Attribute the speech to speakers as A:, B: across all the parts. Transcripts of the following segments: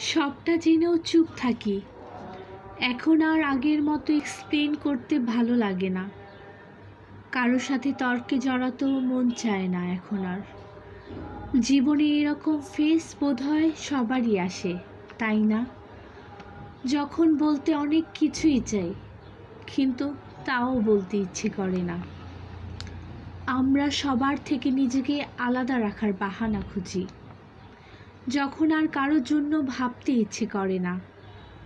A: সবটা জেনেও চুপ থাকি। এখন আর আগের মতো এক্সপ্লেন করতে ভালো লাগে না। কারোর সাথে তর্কে জড়াতেও মন চায় না এখন আর। জীবনে এরকম ফেস বোধ হয় সবারই আসে, তাই না? যখন বলতে অনেক কিছুই চাই, কিন্তু তাও বলতে ইচ্ছে করে না। আমরা সবার থেকে নিজেকে আলাদা রাখার বাহানা খুঁজি। যখন আর কারোর জন্য ভাবতে ইচ্ছে করে না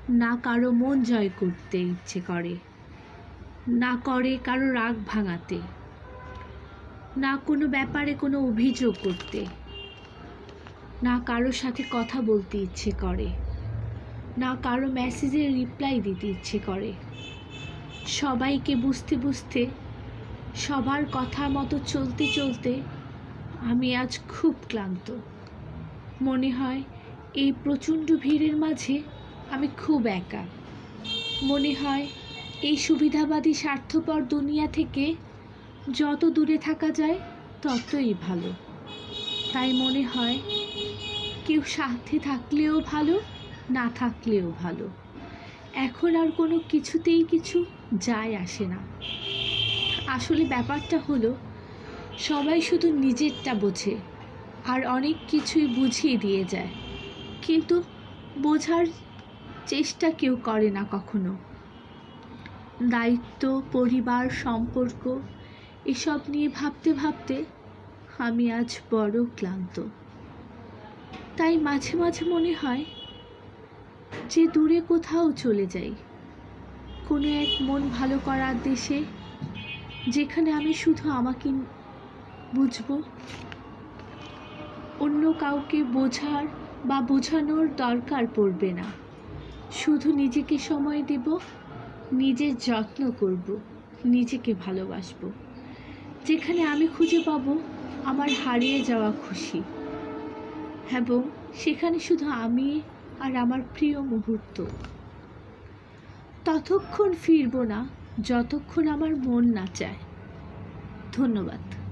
A: না কারও মন জয় করতে ইচ্ছে করে, না করে কারও রাগ ভাঙাতে, না কোনো ব্যাপারে কোনো অভিযোগ করতে, না কারোর সাথে কথা বলতে ইচ্ছে করে, না কারও মেসেজের রিপ্লাই দিতে ইচ্ছে করে। সবাইকে বুঝতে বুঝতে, সবার কথা মতো চলতে চলতে আমি আজ খুব ক্লান্ত। মনে হয় এই প্রচণ্ড ভিড়ের মাঝে আমি খুব একা। মনে হয় এই সুবিধাবাদী, স্বার্থপর দুনিয়া থেকে যত দূরে থাকা যায়, ততই ভালো। তাই মনে হয় কেউ সাথে থাকলেও ভালো, না থাকলেও ভালো। এখন আর কোনো কিছুতেই কিছু যায় আসে না। আসলে ব্যাপারটা হলো, সবাই শুধু নিজেরটা বোঝে। আর অনেক কিছুই বুঝিয়ে দিয়ে যায়। কিন্তু বোঝার চেষ্টা কেউ করে না কখনো। দায়িত্ব, পরিবার, সম্পর্ক, এসব নিয়ে ভাবতে ভাবতে আমি আজ বড় ক্লান্ত। তাই মাঝে মাঝে মনে হয় যে দূরে কোথাও চলে যাই। কোনো এক মন ভালো করার দেশে যেখানে আমি শুধু আমাকে বুঝব অন্য কাউকে বোঝার বা বোঝানোর দরকার পড়বে না। শুধু নিজেকে সময় দেব, নিজের যত্ন করব, নিজেকে ভালোবাসবো। যেখানে আমি খুঁজে পাবো, আমার হারিয়ে যাওয়া খুশি। এবং সেখানে শুধু আমি আর আমার প্রিয় মুহূর্ত। ততক্ষণ ফিরবো না, যতক্ষণ আমার মন না চায়। ধন্যবাদ।